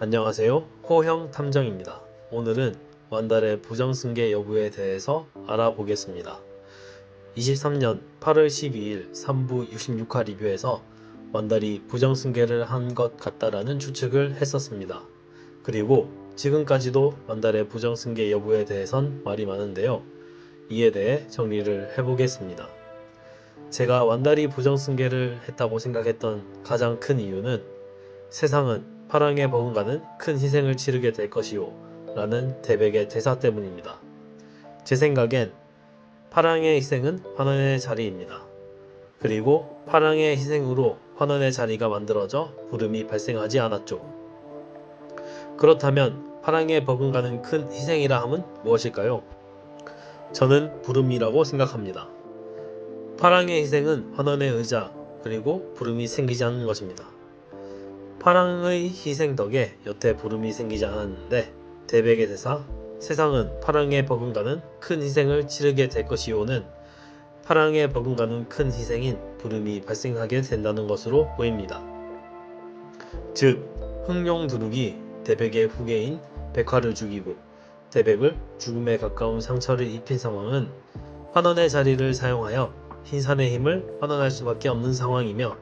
안녕하세요. 호형 탐정입니다. 오늘은 완달의 부정승계 여부에 대해서 알아보겠습니다. 23년 8월 12일 3부 66화 리뷰에서 완달이 부정승계를 한 것 같다라는 추측을 했었습니다. 그리고 지금까지도 완달의 부정승계 여부에 대해선 말이 많은데요. 이에 대해 정리를 해보겠습니다. 제가 완달이 부정승계를 했다고 생각했던 가장 큰 이유는 세상은 파랑에 버금가는 큰 희생을 치르게 될 것이요 라는 대백의 대사 때문입니다. 제 생각엔 파랑의 희생은 환원의 자리입니다. 그리고 파랑의 희생으로 환원의 자리가 만들어져 부름이 발생하지 않았죠. 그렇다면 파랑에 버금가는 큰 희생이라 함은 무엇일까요? 저는 부름이라고 생각합니다. 파랑의 희생은 환원의 의자 그리고 부름이 생기지 않는 것입니다. 파랑의 희생 덕에 여태 부름이 생기지 않았는데 대백의 대사 세상은 파랑에 버금가는 큰 희생을 치르게 될 것이오는 파랑에 버금가는 큰 희생인 부름이 발생하게 된다는 것으로 보입니다. 즉 흥룡 두루기 대백의 후계인 백화를 죽이고 대백을 죽음에 가까운 상처를 입힌 상황은 환원의 자리를 사용하여 흰산의 힘을 환원할 수밖에 없는 상황이며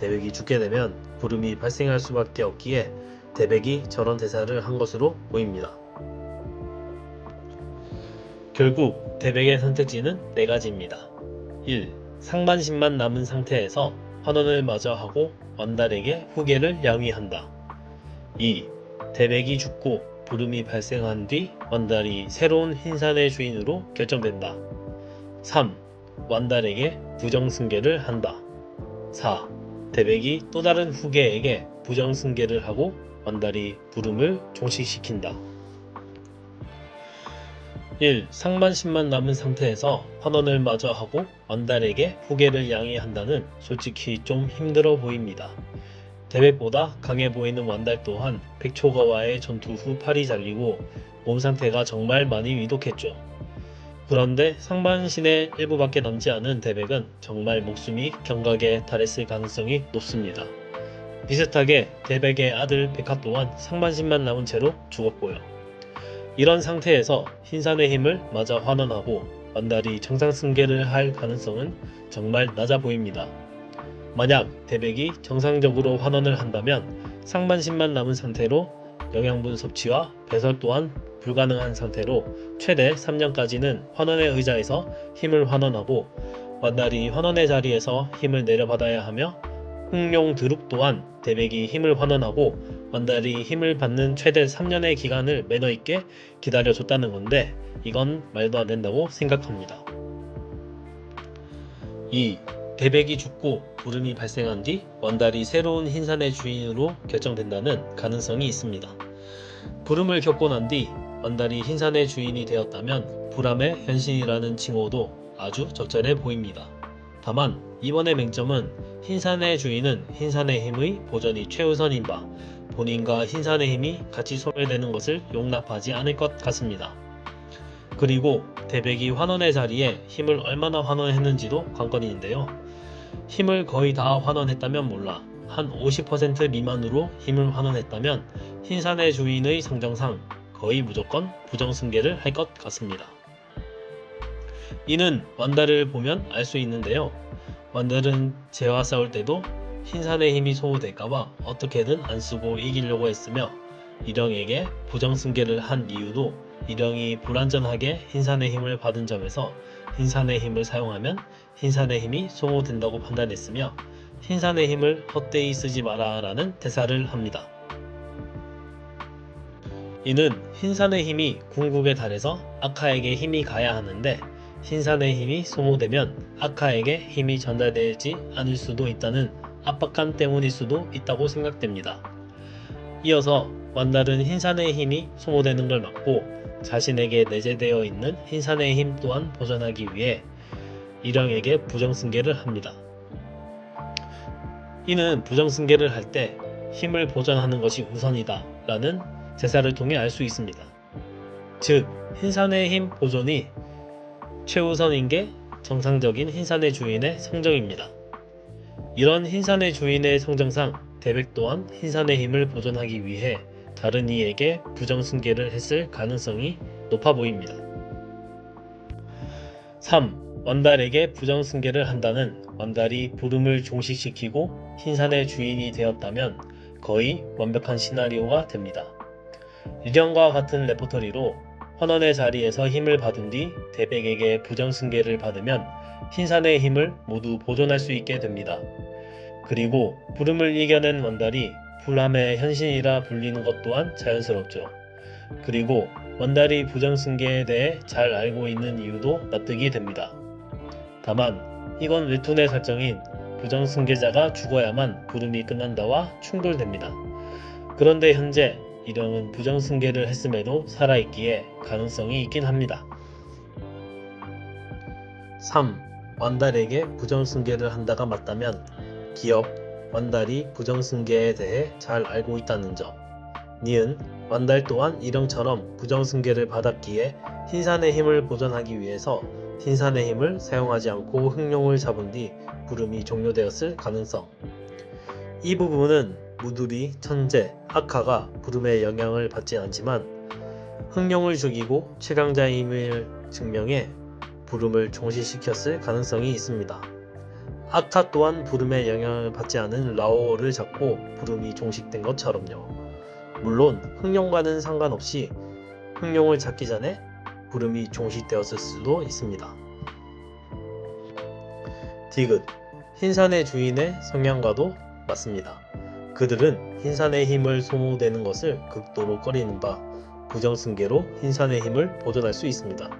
대백이 죽게 되면 부름이 발생할 수밖에 없기에 대백이 저런 대사를 한 것으로 보입니다. 결국 대백의 선택지는 네 가지입니다. 1. 상반신만 남은 상태에서 환원을 마저 하고 완달에게 후계를 양위한다. 2. 대백이 죽고 부름이 발생한 뒤 완달이 새로운 흰산의 주인으로 결정된다. 3. 완달에게 부정승계를 한다. 4. 대백이 또 다른 후계에게 부정승계를 하고 완달이 부름을 종식시킨다. 1. 상반신만 남은 상태에서 환원을 마저 하고 완달에게 후계를 양해한다는 솔직히 좀 힘들어 보입니다. 대백보다 강해 보이는 완달 또한 백초가와의 전투 후 팔이 잘리고 몸 상태가 정말 많이 위독했죠. 그런데 상반신의 일부밖에 남지 않은 대백은 정말 목숨이 경각에 달했을 가능성이 높습니다. 비슷하게 대백의 아들 백화 또한 상반신만 남은 채로 죽었고요. 이런 상태에서 흰산의 힘을 마저 환원하고 완달이 정상승계를 할 가능성은 정말 낮아 보입니다. 만약 대백이 정상적으로 환원을 한다면 상반신만 남은 상태로 영양분 섭취와 배설 또한 불가능한 상태로 최대 3년까지는 환원의 의자에서 힘을 환원하고 완달이 환원의 자리에서 힘을 내려받아야 하며 흥룡 드룩 또한 대백이 힘을 환원하고 완달이 힘을 받는 최대 3년의 기간을 매너 있게 기다려줬다는 건데 이건 말도 안 된다고 생각합니다. 2. 대백이 죽고 부름이 발생한 뒤 완달이 새로운 흰산의 주인으로 결정된다는 가능성이 있습니다. 부름을 겪고 난 뒤 완달이 흰산의 주인이 되었다면 불암의 현신이라는 칭호도 아주 적절해 보입니다. 다만 이번의 맹점은 흰산의 주인은 흰산의 힘의 보전이 최우선인 바 본인과 흰산의 힘이 같이 소멸되는 것을 용납하지 않을 것 같습니다. 그리고 대백이 환원의 자리에 힘을 얼마나 환원했는지도 관건인데요. 힘을 거의 다 환원했다면 몰라 한 50% 미만으로 힘을 환원했다면 흰산의 주인의 성정상 거의 무조건 부정승계를 할 것 같습니다. 이는 완달을 보면 알 수 있는데요. 완달은 재와 싸울 때도 흰산의 힘이 소모될까봐 어떻게든 안 쓰고 이기려고 했으며 일영에게 부정승계를 한 이유도 일영이 불완전하게 흰산의 힘을 받은 점에서 흰산의 힘을 사용하면 흰산의 힘이 소모된다고 판단했으며 흰산의 힘을 헛되이 쓰지 마라 라는 대사를 합니다. 이는 흰산의 힘이 궁극에 달해서 아카에게 힘이 가야 하는데 흰산의 힘이 소모되면 아카에게 힘이 전달되지 않을 수도 있다는 압박감 때문일 수도 있다고 생각됩니다. 이어서 완달은 흰산의 힘이 소모되는 걸 막고 자신에게 내재되어 있는 흰산의 힘 또한 보존하기 위해 일영에게 부정승계를 합니다. 이는 부정승계를 할 때 힘을 보존하는 것이 우선이다 라는 제사를 통해 알 수 있습니다. 즉, 흰산의 힘 보존이 최우선인 게 정상적인 흰산의 주인의 성정입니다. 이런 흰산의 주인의 성정상 대백 또한 흰산의 힘을 보존하기 위해 다른 이에게 부정승계를 했을 가능성이 높아 보입니다. 3. 원달에게 부정승계를 한다는 원달이 부름을 종식시키고 흰산의 주인이 되었다면 거의 완벽한 시나리오가 됩니다. 유령과 같은 레포터리로 환원의 자리에서 힘을 받은 뒤 대백에게 부정승계를 받으면 흰산의 힘을 모두 보존할 수 있게 됩니다. 그리고 부름을 이겨낸 원달이 불함의 현신이라 불리는 것 또한 자연스럽죠. 그리고 원달이 부정승계에 대해 잘 알고 있는 이유도 납득이 됩니다. 다만 이건 웹툰의 설정인 부정승계자가 죽어야만 부름이 끝난다와 충돌됩니다. 그런데 현재 이령은 부정승계를 했음에도 살아있기에 가능성이 있긴 합니다. 3. 완달에게 부정승계를 한다가 맞다면 기업 완달이 부정승계에 대해 잘 알고 있다는 점. 니은 완달 또한 이령처럼 부정승계를 받았기에 흰산의 힘을 보존하기 위해서 흰산의 힘을 사용하지 않고 흑룡을 잡은 뒤 부름이 종료되었을 가능성. 이 부분은 무두리, 천재, 아카가 부름의 영향을 받지 않지만 흑룡을 죽이고 최강자의 힘을 증명해 부름을 종식시켰을 가능성이 있습니다. 아카 또한 부름의 영향을 받지 않은 라오를 잡고 부름이 종식된 것처럼요. 물론 흑룡과는 상관없이 흑룡을 잡기 전에 부름이 종식되었을 수도 있습니다. 디귿 흰산의 주인의 성향과도 맞습니다. 그들은 흰산의 힘을 소모되는 것을 극도로 꺼리는 바 부정승계로 흰산의 힘을 보존할 수 있습니다.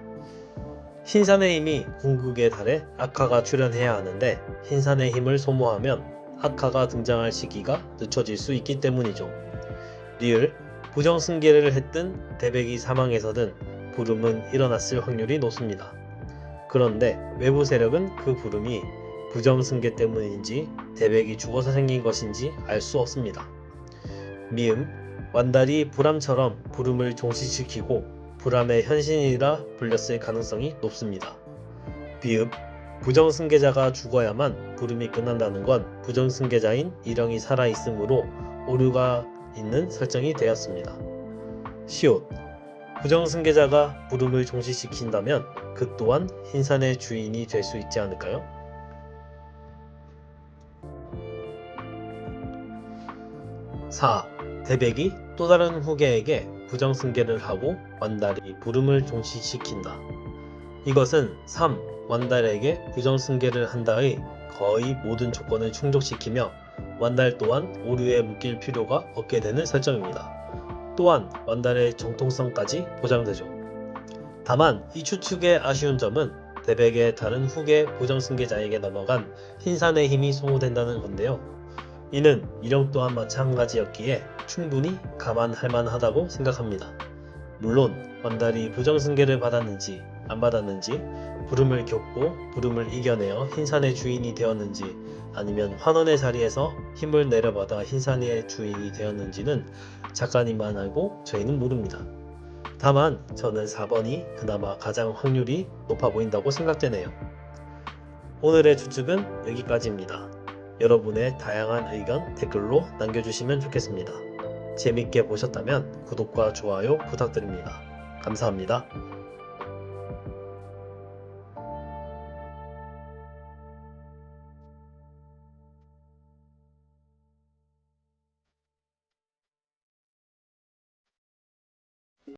흰산의 힘이 궁극에 달해 아카가 출연해야 하는데 흰산의 힘을 소모하면 아카가 등장할 시기가 늦춰질 수 있기 때문이죠. 리을 부정승계를 했든 대백이 사망해서든 부름은 일어났을 확률이 높습니다. 그런데 외부 세력은 그 부름이 부정승계 때문인지 대백이 죽어서 생긴 것인지 알 수 없습니다. 미음 완달이 불암처럼 부름을 종식시키고 불암의 현신이라 불렸을 가능성이 높습니다. 비읍 부정승계자가 죽어야만 부름이 끝난다는 건 부정승계자인 일영이 살아있으므로 오류가 있는 설정이 되었습니다. 시옷 부정승계자가 부름을 종식시킨다면 그 또한 흰산의 주인이 될 수 있지 않을까요? 4. 대백이 또 다른 후계에게 부정승계를 하고 완달이 부름을 종식시킨다. 이것은 3. 완달에게 부정승계를 한다의 거의 모든 조건을 충족시키며 완달 또한 오류에 묶일 필요가 없게 되는 설정입니다. 또한 완달의 정통성까지 보장되죠. 다만 이 추측의 아쉬운 점은 대백의 다른 후계 부정승계자에게 넘어간 흰산의 힘이 소모된다는 건데요. 이는 이령 또한 마찬가지였기에 충분히 감안할 만하다고 생각합니다. 물론 완달이 부정승계를 받았는지 안 받았는지 부름을 겪고 부름을 이겨내어 흰산의 주인이 되었는지 아니면 환원의 자리에서 힘을 내려받아 흰산의 주인이 되었는지는 작가님만 알고 저희는 모릅니다. 다만 저는 4번이 그나마 가장 확률이 높아 보인다고 생각되네요. 오늘의 추측은 여기까지입니다. 여러분의 다양한 의견 댓글로 남겨주시면 좋겠습니다. 재밌게 보셨다면 구독과 좋아요 부탁드립니다. 감사합니다.